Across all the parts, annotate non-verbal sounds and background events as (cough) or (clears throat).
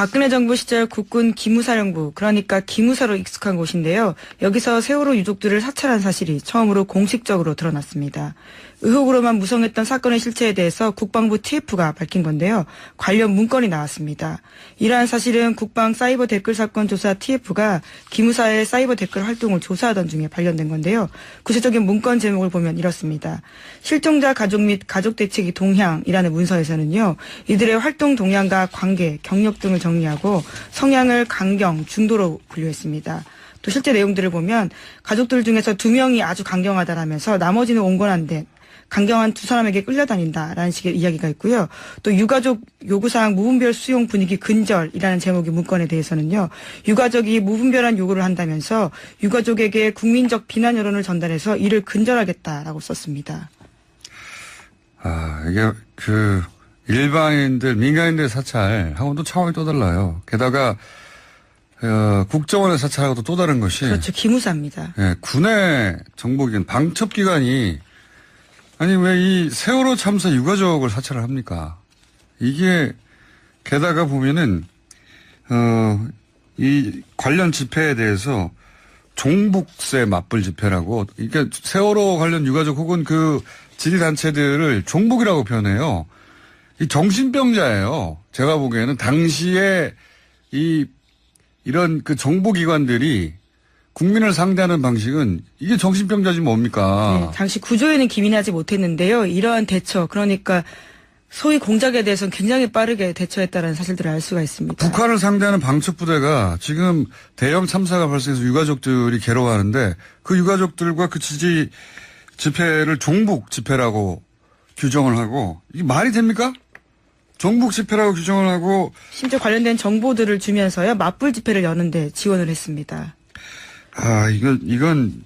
박근혜 정부 시절 국군 기무사령부 그러니까 기무사로 익숙한 곳인데요. 여기서 세월호 유족들을 사찰한 사실이 처음으로 공식적으로 드러났습니다. 의혹으로만 무성했던 사건의 실체에 대해서 국방부 TF가 밝힌 건데요. 관련 문건이 나왔습니다. 이러한 사실은 국방 사이버 댓글 사건 조사 TF가 기무사의 사이버 댓글 활동을 조사하던 중에 발견된 건데요. 구체적인 문건 제목을 보면 이렇습니다. 실종자 가족 및 가족 대책이 동향이라는 문서에서는요. 이들의 활동 동향과 관계, 경력 등을 정리하고 성향을 강경, 중도로 분류했습니다. 또 실제 내용들을 보면 가족들 중에서 두 명이 아주 강경하다라면서 나머지는 온건한데 강경한 두 사람에게 끌려다닌다라는 식의 이야기가 있고요. 또 유가족 요구사항 무분별 수용 분위기 근절이라는 제목의 문건에 대해서는요. 유가족이 무분별한 요구를 한다면서 유가족에게 국민적 비난 여론을 전달해서 이를 근절하겠다라고 썼습니다. 아, 이게 그 일반인들, 민간인들 사찰하고는 또 차원이 또 달라요. 게다가 어, 국정원의 사찰하고도 또 다른 것이 그렇죠. 기무사입니다. 예, 군의 정보기관, 방첩기관이 아니 왜 이 세월호 참사 유가족을 사찰을 합니까? 이게 게다가 보면은 어, 이 관련 집회에 대해서 종북세 맞불 집회라고 그러니까 세월호 관련 유가족 혹은 그 지리 단체들을 종북이라고 표현해요. 이 정신병자예요. 제가 보기에는 당시에 이 이런 그 정보기관들이 국민을 상대하는 방식은 이게 정신병자지 뭡니까? 네, 당시 구조에는 기민하지 못했는데요. 이러한 대처, 그러니까 소위 공작에 대해서는 굉장히 빠르게 대처했다는 사실들을 알 수가 있습니다. 북한을 상대하는 방첩부대가 지금 대형 참사가 발생해서 유가족들이 괴로워하는데 그 유가족들과 그 지지 집회를 종북 집회라고 규정을 하고 이게 말이 됩니까? 종북 집회라고 규정을 하고 심지어 관련된 정보들을 주면서요. 맞불 집회를 여는데 지원을 했습니다. 아 이건 이건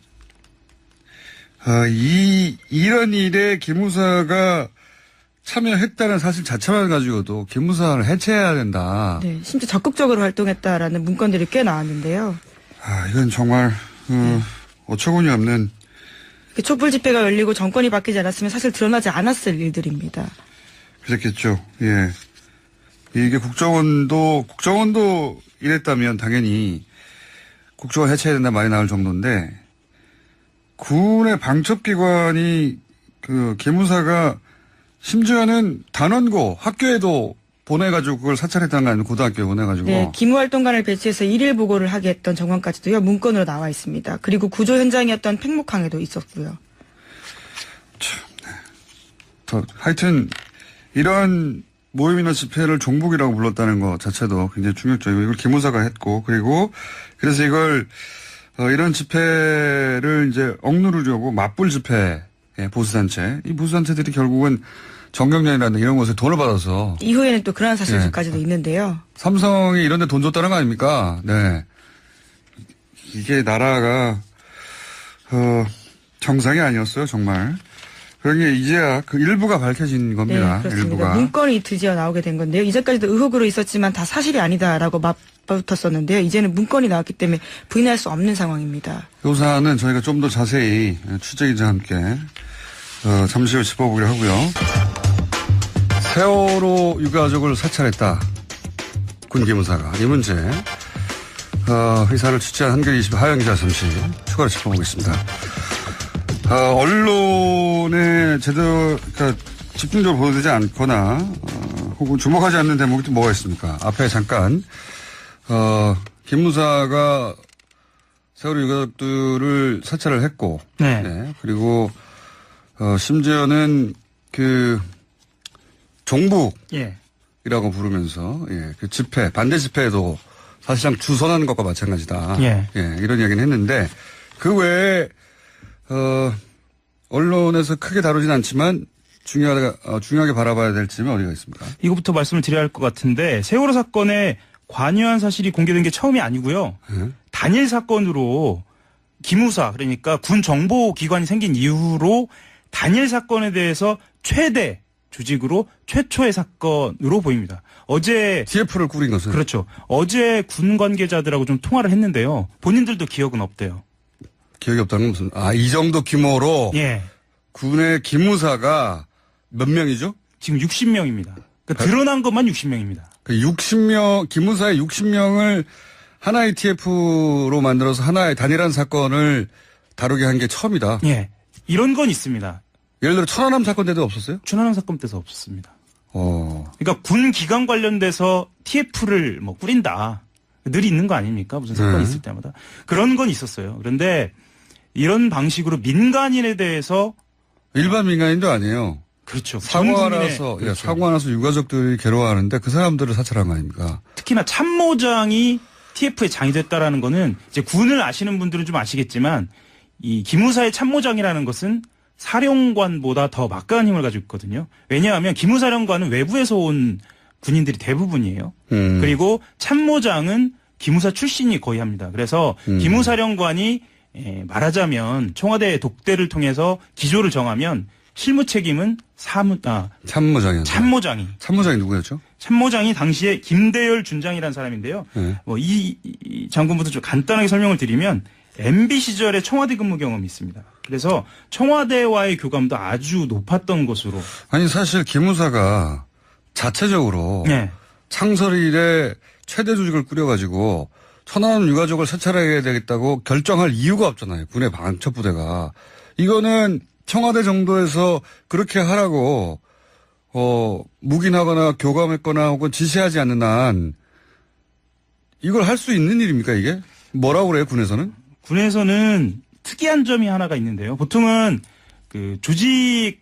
아 이 이런 일에 기무사가 참여했다는 사실 자체만 가지고도 기무사를 해체해야 된다. 네, 심지어 적극적으로 활동했다라는 문건들이 꽤 나왔는데요. 아 이건 정말 어, 어처구니 없는 그 촛불 집회가 열리고 정권이 바뀌지 않았으면 사실 드러나지 않았을 일들입니다. 그랬겠죠. 예. 이게 국정원도, 국정원도 이랬다면 당연히 국정원 해체해야 된다 말이 나올 정도인데, 군의 방첩기관이 그 기무사가 심지어는 단원고 학교에도 보내가지고 그걸 사찰했다는 거 아니에요? 고등학교에 보내가지고. 네, 기무활동가를 배치해서 일일 보고를 하게 했던 정황까지도요 문건으로 나와 있습니다. 그리고 구조 현장이었던 팽목항에도 있었고요. 더, 하여튼 이런 모임이나 집회를 종북이라고 불렀다는 것 자체도 굉장히 충격적이고 이걸 기무사가 했고 그리고 그래서 이걸 어, 이런 집회를 이제 억누르려고 맞불 집회 예, 보수단체 이 보수단체들이 결국은 정경련이라는 이런 곳에 돈을 받아서 이후에는 또 네. 사실까지도 있는데요. 삼성이 이런 데 돈 줬다는 거 아닙니까? 네. 이게 나라가, 어, 정상이 아니었어요, 정말. 그러게 이제야 그 일부가 밝혀진 네, 겁니다. 그렇습니다. 일부가. 문건이 드디어 나오게 된 건데요. 이제까지도 의혹으로 있었지만 다 사실이 아니다라고 맞붙었었는데요. 이제는 문건이 나왔기 때문에 부인할 수 없는 상황입니다. 요 사안은 저희가 좀 더 자세히 취재기자와 함께, 어, 잠시 후 짚어보기로 하고요. 세월호 유가족을 사찰했다. 군기무사가. 이 문제. 어, 회사를 취재한 한겨레 20 하영 기자 잠시 추가로 짚어보겠습니다. 어, 언론에 제대로, 그러니까 집중적으로 보도되지 않거나, 어, 혹은 주목하지 않는 대목이 또 뭐가 있습니까? 앞에 잠깐, 어, 김무사가 세월호 유가족들을 사찰을 했고, 네. 그리고, 어, 심지어는 그, 종북, 예. 이라고 부르면서 예, 그 집회 반대 집회에도 사실상 주선하는 것과 마찬가지다. 예. 이런 이야기는 했는데 그 외에 어 언론에서 크게 다루진 않지만 중요하게 어, 중요하게 바라봐야 될 점이 어디가 있습니까? 이거부터 말씀을 드려야 할 것 같은데 세월호 사건에 관여한 사실이 공개된 게 처음이 아니고요. 예? 단일 사건으로 기무사 그러니까 군 정보 기관이 생긴 이후로 단일 사건에 대해서 최대 조직으로 최초의 사건으로 보입니다. 어제 TF를 꾸린 것은 그렇죠. 어제 군 관계자들하고 좀 통화를 했는데요. 본인들도 기억은 없대요. 기억이 없다는 건 무슨 아 이 정도 규모로 예. 군의 기무사가 몇 명이죠? 지금 60명입니다. 그러니까 드러난 것만 60명입니다. 그 60명, 기무사의 60명을 하나의 TF로 만들어서 하나의 단일한 사건을 다루게 한 게 처음이다. 예. 이런 건 있습니다. 예를 들어 천안함 사건 때도 없었어요? 춘하남 사건 때서 없었습니다. 어. 그러니까 군 기관 관련돼서 TF를 뭐 꾸린다. 늘 있는 거 아닙니까? 무슨 사건이 네. 있을 때마다. 그런 건 있었어요. 그런데 이런 방식으로 민간인에 대해서 일반 민간인도 아니에요. 그렇죠. 사고가 전 국민의- 나서, 예, 그렇죠. 사고가 나서 유가족들이 괴로워하는데 그 사람들을 사찰한 거 아닙니까? 특히나 참모장이 TF의 장이 됐다라는 거는 이제 군을 아시는 분들은 좀 아시겠지만 이 기무사의 참모장이라는 것은 사령관보다 더 막강한 힘을 가지고 있거든요. 왜냐하면 기무사령관은 외부에서 온 군인들이 대부분이에요. 음. 그리고 참모장은 기무사 출신이 거의 합니다. 그래서 음. 기무사령관이 에, 말하자면 청와대 독대를 통해서 기조를 정하면 실무 책임은 사무 아 참모장이었죠. 참모장이 참모장이 누구였죠? 참모장이 당시에 김대열 준장이라는 사람인데요. 네. 뭐이 이 장군부터 좀 간단하게 설명을 드리면 MB 시절에 청와대 근무 경험이 있습니다. 그래서 청와대와의 교감도 아주 높았던 것으로. 아니, 사실 기무사가 자체적으로 네. 창설 이래 최대 조직을 꾸려가지고 천안함 유가족을 사찰해야 되겠다고 결정할 이유가 없잖아요. 군의 방첩부대가. 이거는 청와대 정도에서 그렇게 하라고 어 묵인하거나 교감했거나 혹은 지시하지 않는 한 이걸 할 수 있는 일입니까 이게? 뭐라고 그래요 군에서는? 군에서는 특이한 점이 하나가 있는데요. 보통은 그 조직이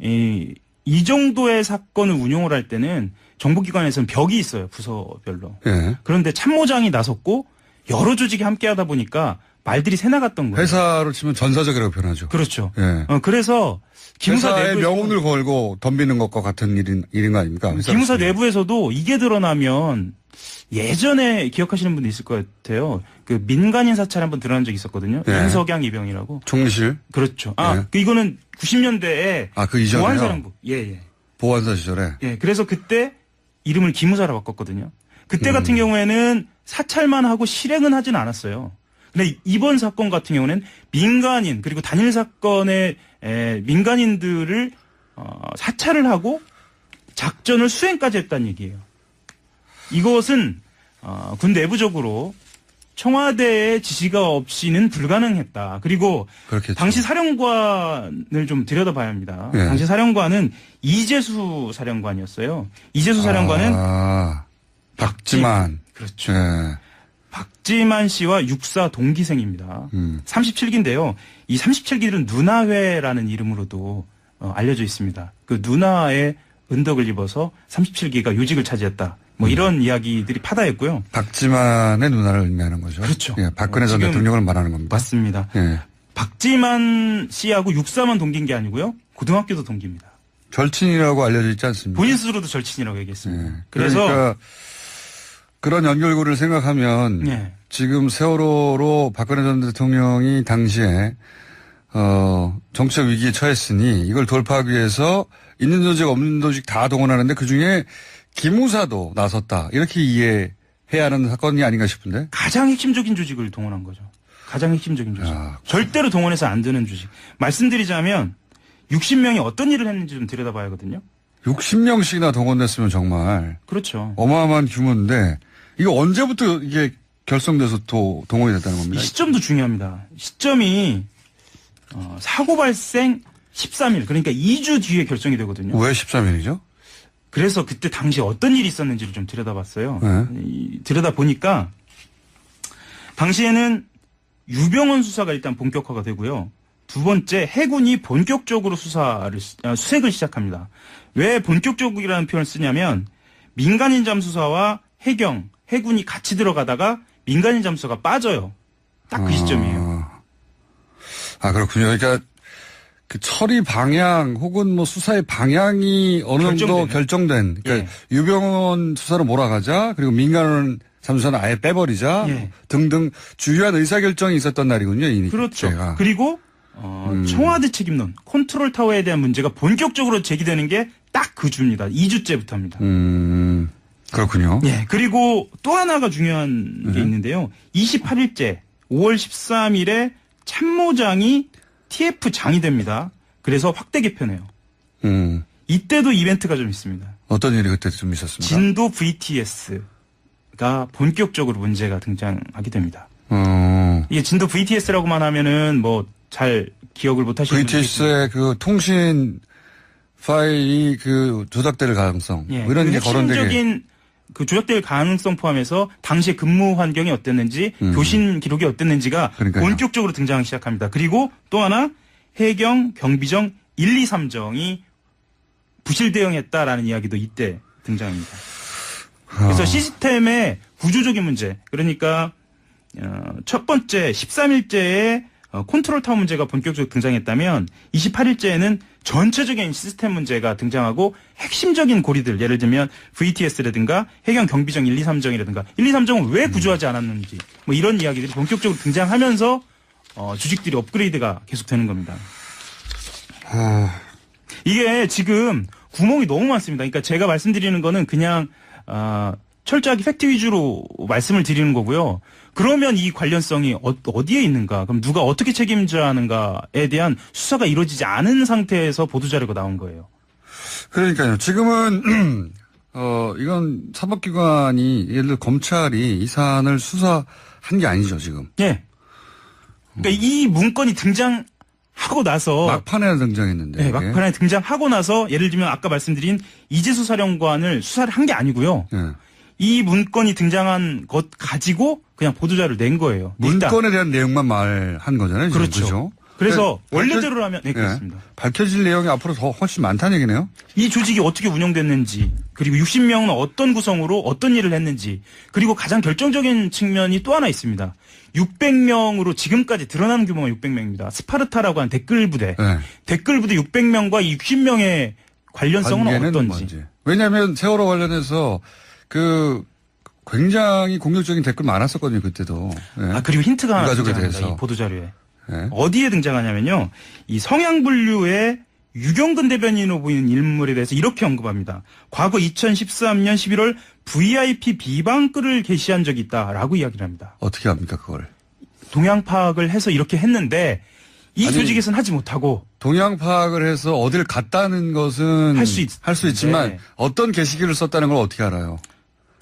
이, 이 정도의 사건을 운용을 할 때는 정보기관에서는 벽이 있어요. 부서별로. 예. 그런데 참모장이 나섰고 여러 조직이 함께 하다 보니까 말들이 새 나갔던 거예요. 회사로 치면 전사적이라고 표현하죠. 그렇죠. 예. 어, 그래서 기무사 회사의 내부에서 명운을 걸고 덤비는 것과 같은 일인, 일인 거 아닙니까? 기무사. 내부에서도 이게 드러나면 예전에 기억하시는 분도 있을 것 같아요. 그 민간인 사찰 한번 드러난 적이 있었거든요. 네. 윤석양 이병이라고. 총리실? 그렇죠. 아, 네. 그 이거는 90년대에 아, 그 이전에요? 보안사령부. 예, 예. 보안사 시절에. 예. 그래서 그때 이름을 기무사로 바꿨거든요. 그때 음. 같은 경우에는 사찰만 하고 실행은 하진 않았어요. 근데 이번 사건 같은 경우는 민간인 그리고 단일 사건의 에, 민간인들을 어, 사찰을 하고 작전을 수행까지 했다는 얘기예요. 이것은 어, 군 내부적으로 청와대의 지시가 없이는 불가능했다. 그리고 그렇겠죠. 당시 사령관을 좀 들여다봐야 합니다. 예. 당시 사령관은 이재수 사령관이었어요. 이재수 사령관은 아, 박지만. 그렇죠. 예. 박지만 씨와 육사 동기생입니다. 음. 37기인데요. 이 37기들은 누나회라는 이름으로도 어, 알려져 있습니다. 그 누나의 은덕을 입어서 37기가 요직을 차지했다. 음. 뭐 이런 이야기들이 파다했고요. 박지만의 누나를 의미하는 거죠. 그렇죠. 예, 박근혜 어, 전 대통령을 말하는 겁니다. 맞습니다. 예. 박지만 씨하고 육사만 동기인 게 아니고요. 고등학교도 동기입니다. 절친이라고 알려져 있지 않습니까? 본인 스스로도 절친이라고 얘기했습니다. 예. 그래서 그러니까 그런 연결고리를 생각하면 예. 지금 세월호로 박근혜 전 대통령이 당시에 어, 정치적 위기에 처했으니 이걸 돌파하기 위해서 있는 조직 없는 조직 다 동원하는데 그 중에 기무사도 나섰다. 이렇게 이해해야 하는 사건이 아닌가 싶은데. 가장 핵심적인 조직을 동원한 거죠. 가장 핵심적인 조직. 야, 절대로 동원해서 안 되는 조직. 말씀드리자면 60명이 어떤 일을 했는지 좀 들여다봐야거든요. 60명씩이나 동원됐으면 정말 그렇죠. 어마어마한 규모인데 이거 언제부터 이게 결성돼서 도, 동원이 됐다는 이 겁니다. 시점도 중요합니다. 시점이 어, 사고 발생 13일 그러니까 2주 뒤에 결정이 되거든요. 왜 13일이죠? 그래서 그때 당시 어떤 일이 있었는지를 좀 들여다봤어요. 네. 이, 들여다보니까 당시에는 유병원 수사가 일단 본격화가 되고요. 두 번째 해군이 본격적으로 수사를 시- 아, 수색을 시작합니다. 왜 본격적이라는 표현을 쓰냐면 민간인 잠수사와 해경, 해군이 같이 들어가다가 민간인 잠수사가 빠져요. 딱그 시점이에요. 아, 그렇군요. 그러니까 그 처리 방향 혹은 뭐 수사의 방향이 어느 정도 결정되는. 결정된 그러니까 예. 유병원 수사로 몰아가자 그리고 민간 잠수사는 아예 빼버리자 예. 등등 주요한 의사결정이 있었던 날이군요. 이 그렇죠. 제가. 그리고 어, 음. 청와대 책임론, 컨트롤 타워에 대한 문제가 본격적으로 제기되는 게 딱 그 주입니다. 2주째부터입니다. 음, 그렇군요. 예. 그리고 또 하나가 중요한 네. 게 있는데요. 28일째 5월 13일에 참모장이 TF 장이 됩니다. 그래서 확대 개편해요. 음, 이때도 이벤트가 좀 있습니다. 어떤 일이 그때 좀 있었습니까? 진도 VTS가 본격적으로 문제가 등장하게 됩니다. 어, 이게 진도 VTS라고만 하면은 뭐 잘 기억을 못 하시는 VTS의 그 통신 파일이 그 조작될 가능성 예, 뭐 이런 그게 거론되게 핵심적인 그 조작될 가능성 포함해서 당시의 근무 환경이 어땠는지 교신 기록이 어땠는지가 음. 그러니까요. 본격적으로 등장하기 시작합니다. 그리고 또 하나 해경 경비정 1, 2, 3정이 부실 대응했다라는 이야기도 이때 등장합니다. 그래서 어. 시스템의 구조적인 문제 그러니까 어, 첫 번째 13일째에 어, 컨트롤 타워 문제가 본격적으로 등장했다면 28일째에는 전체적인 시스템 문제가 등장하고 핵심적인 고리들 예를 들면 VTS라든가 해경 경비정 1, 2, 3정이라든가 1, 2, 3정은 왜 구조하지 않았는지 뭐 이런 이야기들이 본격적으로 등장하면서 어, 조직들이 업그레이드가 계속되는 겁니다. 아, 이게 지금 구멍이 너무 많습니다. 그러니까 제가 말씀드리는 거는 그냥 아, 철저하게 팩트 위주로 말씀을 드리는 거고요. 그러면 이 관련성이 어, 어디에 있는가? 그럼 누가 어떻게 책임져야 하는가에 대한 수사가 이루어지지 않은 상태에서 보도 자료가 나온 거예요. 그러니까요. 지금은 (clears throat) 어 이건 사법기관이 예를 들어 검찰이 이 사안을 수사한 게 아니죠 지금 예. 그러니까 이 문건이 등장 하고 나서 막판에 등장했는데 네. 막판에 등장하고 나서 예를 들면 아까 말씀드린 이재수 사령관을 수사를 한 게 아니고요. 예. 이 문건이 등장한 것 가지고 그냥 보도자를 낸 거예요. 일단. 문건에 대한 내용만 말한 거잖아요. 지금. 그렇죠. 그죠? 그래서 네, 원래대로라면 네 예. 그렇습니다. 밝혀질 내용이 앞으로 더 훨씬 많다는 얘기네요. 이 조직이 어떻게 운영됐는지 그리고 60명은 어떤 구성으로 어떤 일을 했는지 그리고 가장 결정적인 측면이 또 하나 있습니다. 600명으로 지금까지 드러나는 규모가 600명입니다. 스파르타라고 하는 댓글 부대. 네. 댓글 부대 600명과 이 60명의 관련성은 어떤지. 뭔지. 왜냐하면 세월호 관련해서 그 굉장히 공격적인 댓글 많았었거든요 그때도. 예. 아 그리고 힌트가 하나 등장합니다. 이 보도 자료에. 예. 어디에 등장하냐면요. 이 성향 분류의 유경근 대변인으로 보이는 인물에 대해서 이렇게 언급합니다. 과거 2013년 11월 VIP 비방 글을 게시한 적이 있다라고 이야기를 합니다. 어떻게 합니까 그걸? 동향 파악을 해서 이렇게 했는데 이 아니, 조직에서는 하지 못하고 동향 파악을 해서 어딜 갔다는 것은 할 수 있- 할수 있지만 네. 어떤 게시기를 썼다는 걸 어떻게 알아요?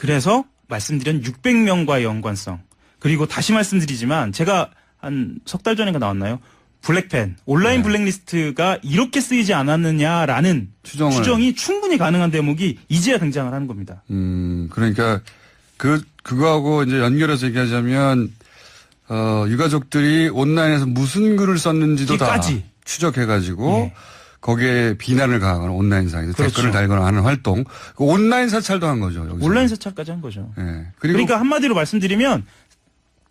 그래서 말씀드린 600명과의 연관성 그리고 다시 말씀드리지만 제가 한 석 달 전인가 나왔나요? 블랙펜 온라인 네. 블랙리스트가 이렇게 쓰이지 않았느냐라는 추정을. 추정이 충분히 가능한 대목이 이제야 등장을 하는 겁니다. 음, 그러니까 그 그거하고 이제 연결해서 얘기하자면 어, 유가족들이 온라인에서 무슨 글을 썼는지도 다. 추적해가지고 예. 거기에 비난을 가하거나 온라인상에서 그렇죠. 댓글을 달거나 하는 활동, 그 온라인 사찰도 한 거죠. 여기서. 온라인 세차까지 한 거죠. 예. 그리고 그러니까 한마디로 말씀드리면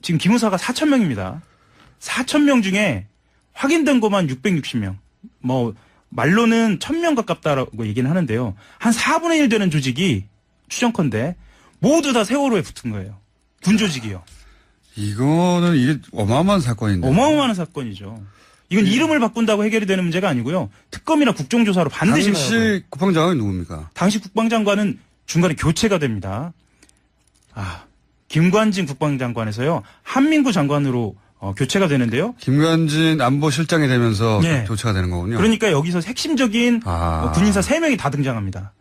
지금 기무사가 4천 명입니다. 4천 명 중에 확인된 것만 660명. 뭐 말로는 1000명 가깝다라고 얘기는 하는데요. 한 4분의 1 되는 조직이 추정컨대 모두 다 세월호에 붙은 거예요. 군 조직이요. 이거는 이게 어마어마한 사건인데. 어마어마한 사건이죠. 이건 이름을 바꾼다고 해결이 되는 문제가 아니고요. 특검이나 국정조사로 반드시. 당시 국방장관이 누굽니까? 당시 국방장관은 중간에 교체가 됩니다. 아, 김관진 국방장관에서요. 한민구 장관으로 어, 교체가 되는데요. 김관진 안보실장이 되면서 네. 교체가 되는 거군요. 그러니까 여기서 핵심적인 아. 어, 군인사 3명이 다 등장합니다.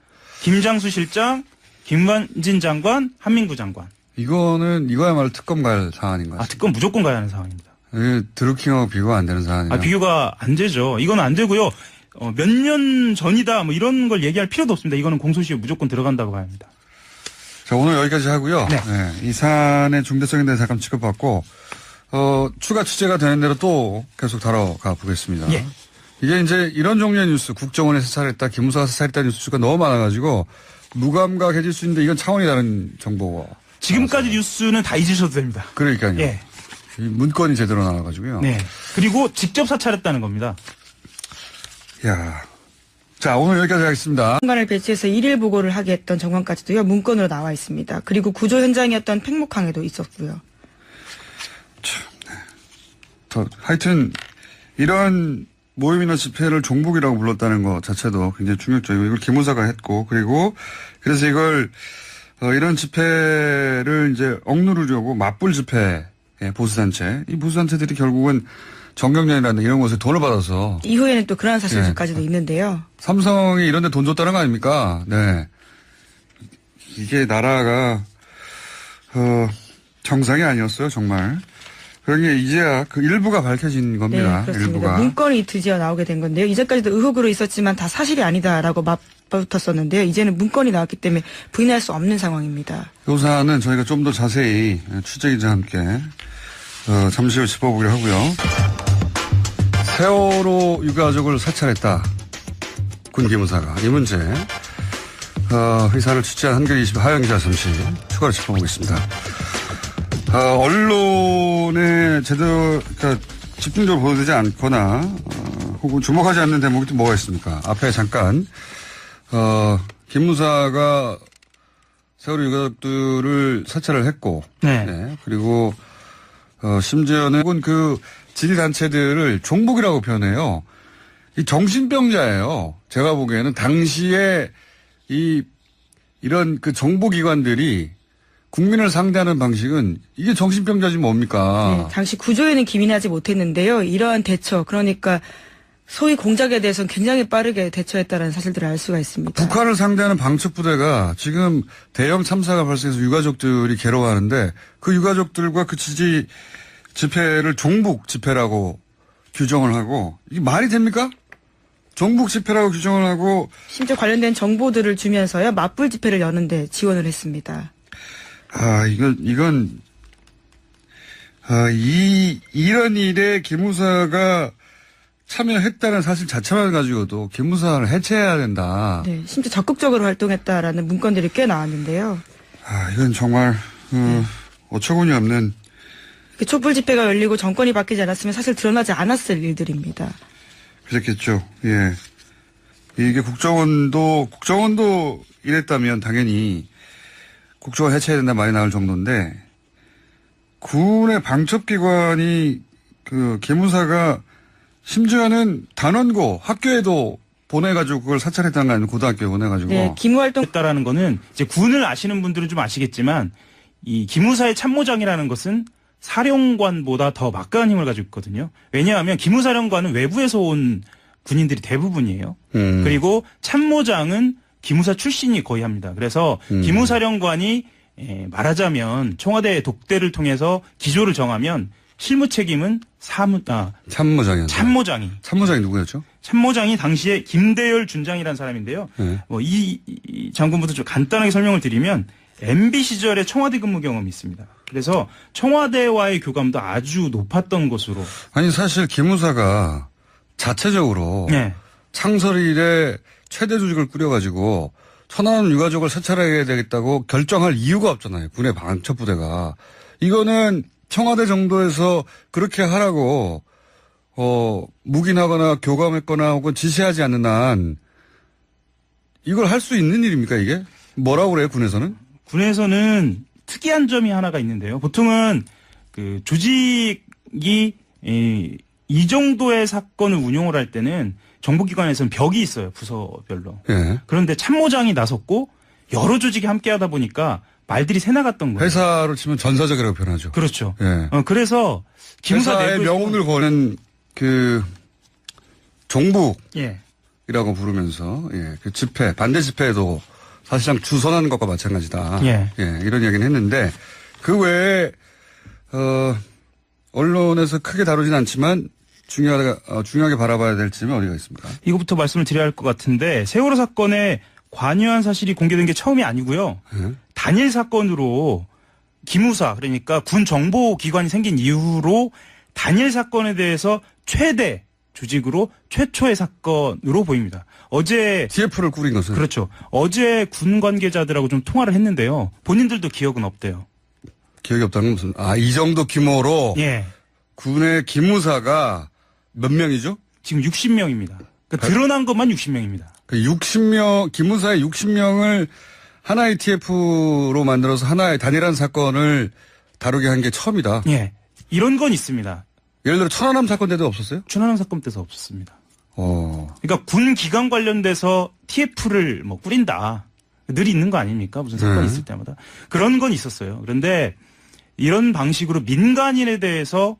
김장수 실장, 김관진 장관, 한민구 장관. 이거는 이거야말로 특검 갈 사안인 것 아. 특검 무조건 가야 하는 상황입니다. 이게 드루킹하고 비교가 안 되는 사안이에요. 아, 비교가 안 되죠. 이건 안 되고요. 어, 몇 년 전이다 뭐 이런 걸 얘기할 필요도 없습니다. 이거는 공소시효 무조건 들어간다고 봐야 합니다. 자, 오늘 여기까지 하고요. 네. 네, 이 사안의 중대성에 대해서 잠깐 짚어봤고, 어, 추가 취재가 되는 대로 또 계속 다뤄가 보겠습니다. 예. 이게 이제 이런 종류의 뉴스, 국정원에서 사찰했다, 기무사가 사찰했다 뉴스가 너무 많아가지고, 무감각해질 수 있는데 이건 차원이 다른 정보가. 지금까지 뉴스는 다 잊으셔도 됩니다. 그러니까요. 예. 이 문건이 제대로 나와가지고요. 네. 그리고 직접 사찰했다는 겁니다. 야 자, 오늘 여기까지 하겠습니다. 장관을 배치해서 일일 보고를 하게 했던 정관까지도요 문건으로 나와 있습니다. 그리고 구조 현장이었던 팽목항에도 있었고요. 더, 하여튼, 이런 모임이나 집회를 종북이라고 불렀다는 것 자체도 굉장히 충격적이고, 이걸 기무사가 했고, 그리고, 그래서 이걸, 어, 이런 집회를 이제 억누르려고 맞불 집회, 예, 보수단체. 이 보수단체들이 결국은 정경련이라는 이런 곳에 돈을 받아서 이후에는 또 그러한 예. 사실까지도 있는데요. 삼성이 이런 데 돈 줬다는 거 아닙니까? 네. 이게 나라가 어, 정상이 아니었어요, 정말. 그런 게 이제야 그 일부가 밝혀진 네, 겁니다. 그렇습니다. 일부가. 문건이 드디어 나오게 된 건데요. 이전까지도 의혹으로 있었지만 다 사실이 아니다라고 맞붙었었는데요. 이제는 문건이 나왔기 때문에 부인할 수 없는 상황입니다. 이 사안은 저희가 좀 더 자세히 취재 기자와 함께 어, 잠시 후 짚어보기로 하고요. 세월호 유가족을 사찰했다. 군 기무사가. 이 문제 어, 회사를 취재한 한겨레20 하영 기자 잠시 추가로 짚어보겠습니다. 어, 언론에 제대로 그러니까 집중적으로 보도되지 않거나 어, 혹은 주목하지 않는 대목이 또 뭐가 있습니까? 앞에 잠깐 어, 김무사가 세월호 유가족들을 사찰을 했고, 네. 그리고 어, 심지어는 혹은 그 지리 단체들을 종북이라고 표현해요. 이 정신병자예요. 제가 보기에는 당시에 이 이런 그 정보기관들이 국민을 상대하는 방식은 이게 정신병자지 뭡니까? 네, 당시 구조에는 기민하지 못했는데요. 이러한 대처, 그러니까 소위 공작에 대해서는 굉장히 빠르게 대처했다는 사실들을 알 수가 있습니다. 북한을 상대하는 방첩 부대가 지금 대형 참사가 발생해서 유가족들이 괴로워하는데 그 유가족들과 그 지지 집회를 종북 집회라고 규정을 하고 이게 말이 됩니까? 종북 집회라고 규정을 하고 심지어 관련된 정보들을 주면서요. 맞불 집회를 여는데 지원을 했습니다. 아 이건 이건 아 이 이런 일에 기무사가 참여했다는 사실 자체만 가지고도 기무사를 해체해야 된다. 네, 심지어 적극적으로 활동했다라는 문건들이 꽤 나왔는데요. 아 이건 정말 어, 어처구니 없는 그 촛불 집회가 열리고 정권이 바뀌지 않았으면 사실 드러나지 않았을 일들입니다. 그랬겠죠. 예. 이게 국정원도, 국정원도 이랬다면 당연히 국정원 해체해야 된다 말이 나올 정도인데, 군의 방첩기관이 그 기무사가 심지어는 단원고 학교에도 보내가지고 그걸 사찰했다는 거 아니에요? 고등학교에 보내가지고. 네, 기무 활동 했다라는 거는 이제 군을 아시는 분들은 좀 아시겠지만 이 기무사의 참모장이라는 것은 사령관보다 더 막강한 힘을 가지고 있거든요. 왜냐하면 기무사령관은 외부에서 온 군인들이 대부분이에요. 음. 그리고 참모장은 기무사 출신이 거의 합니다. 그래서 음. 기무사령관이 에, 말하자면 청와대 독대를 통해서 기조를 정하면 실무 책임은 사무 아 참모장이었죠. 참모장이 참모장이 누구였죠? 참모장이 당시에 김대열 준장이라는 사람인데요. 네. 뭐이 이 장군부터 좀 간단하게 설명을 드리면 MB 시절에 청와대 근무 경험이 있습니다. 그래서 청와대와의 교감도 아주 높았던 것으로. 아니, 사실 기무사가 자체적으로 네. 창설 이래 최대 조직을 꾸려가지고 천안 유가족을 사찰해야 되겠다고 결정할 이유가 없잖아요. 군의 방첩부대가. 이거는 청와대 정도에서 그렇게 하라고 어 묵인하거나 교감했거나 혹은 지시하지 않는 한 이걸 할 수 있는 일입니까 이게? 뭐라고 그래요 군에서는? 군에서는 특이한 점이 하나가 있는데요. 보통은 그 조직이 이, 이 정도의 사건을 운용을 할 때는 정보기관에서는 벽이 있어요. 부서별로. 예. 그런데 참모장이 나섰고 여러 조직이 함께 하다 보니까 말들이 새 나갔던 거예요. 회사로 치면 전사적이라고 표현하죠. 그렇죠. 예. 어, 그래서 기무사 회사의 명운을 거는 그 종북이라고 예. 부르면서 예, 그 집회 반대 집회에도 사실상 주선하는 것과 마찬가지다. 예. 이런 이야기는 했는데 그 외에 어 언론에서 크게 다루진 않지만 중요하게 어, 중요하게 바라봐야 될 점이 어디가 있습니까? 이것부터 말씀을 드려야 할 것 같은데 세월호 사건에 관여한 사실이 공개된 게 처음이 아니고요. 예. 단일 사건으로 기무사 그러니까 군 정보 기관이 생긴 이후로 단일 사건에 대해서 최대 조직으로 최초의 사건으로 보입니다. 어제 TF를 꾸린 것은 그렇죠. 어제 군 관계자들하고 좀 통화를 했는데요. 본인들도 기억은 없대요. 기억이 없다는 건 무슨 아이 정도 규모로 예. 군의 기무사가 몇 명이죠? 지금 60명입니다. 그러니까 드러난 것만 60명입니다. 그 60명, 기무사의 60명을 하나의 TF로 만들어서 하나의 단일한 사건을 다루게 한 게 처음이다. 예. 이런 건 있습니다. 예를 들어 천안함 사건 때도 없었어요? 천안함 사건 때서 없었습니다. 어. 그러니까 군 기관 관련돼서 TF를 뭐 꾸린다. 늘 있는 거 아닙니까? 무슨 사건이 네. 있을 때마다. 그런 건 있었어요. 그런데 이런 방식으로 민간인에 대해서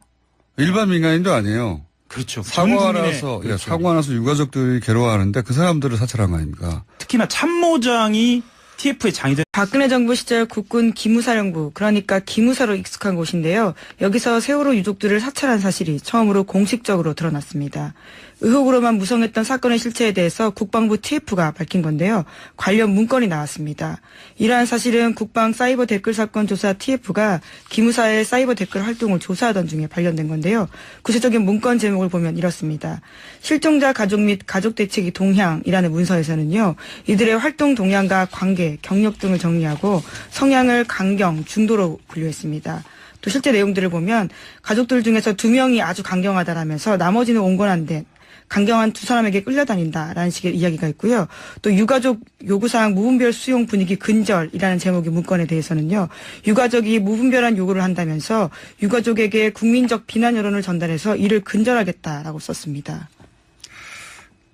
일반 민간인도 아니에요. 그렇죠. 전 사고가 국민의- 나서, 예, 그렇죠. 사고가 나서 유가족들이 괴로워하는데 그 사람들을 사찰한 거 아닙니까? 특히나 참모장이 TF의 장이된 박근혜 정부 시절 국군 기무사령부 그러니까 기무사로 익숙한 곳인데요. 여기서 세월호 유족들을 사찰한 사실이 처음으로 공식적으로 드러났습니다. 의혹으로만 무성했던 사건의 실체에 대해서 국방부 TF가 밝힌 건데요. 관련 문건이 나왔습니다. 이러한 사실은 국방 사이버 댓글 사건 조사 TF가 기무사의 사이버 댓글 활동을 조사하던 중에 발견된 건데요. 구체적인 문건 제목을 보면 이렇습니다. 실종자 가족 및 가족 대책이 동향이라는 문서에서는요. 이들의 활동 동향과 관계, 경력 등을 정리하고 성향을 강경, 중도로 분류했습니다. 또 실제 내용들을 보면 가족들 중에서 두 명이 아주 강경하다라면서 나머지는 온건한데 강경한 두 사람에게 끌려다닌다라는 식의 이야기가 있고요. 또 유가족 요구사항 무분별 수용 분위기 근절이라는 제목의 문건에 대해서는요. 유가족이 무분별한 요구를 한다면서 유가족에게 국민적 비난 여론을 전달해서 이를 근절하겠다라고 썼습니다.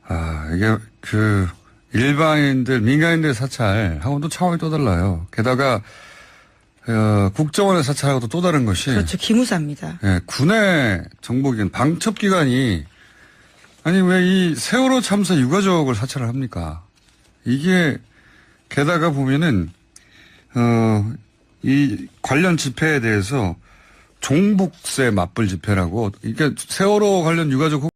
아, 이게 그 일반인들, 민간인들 사찰하고는 또 차원이 또 달라요. 게다가 어, 국정원의 사찰하고도 또 다른 것이 그렇죠. 기무사입니다. 예, 군의 정보기관, 방첩기관이 아니 왜 이 세월호 참사 유가족을 사찰을 합니까? 이게 게다가 보면은 어, 이 관련 집회에 대해서 종북세 맞불 집회라고 이게 세월호 관련 유가족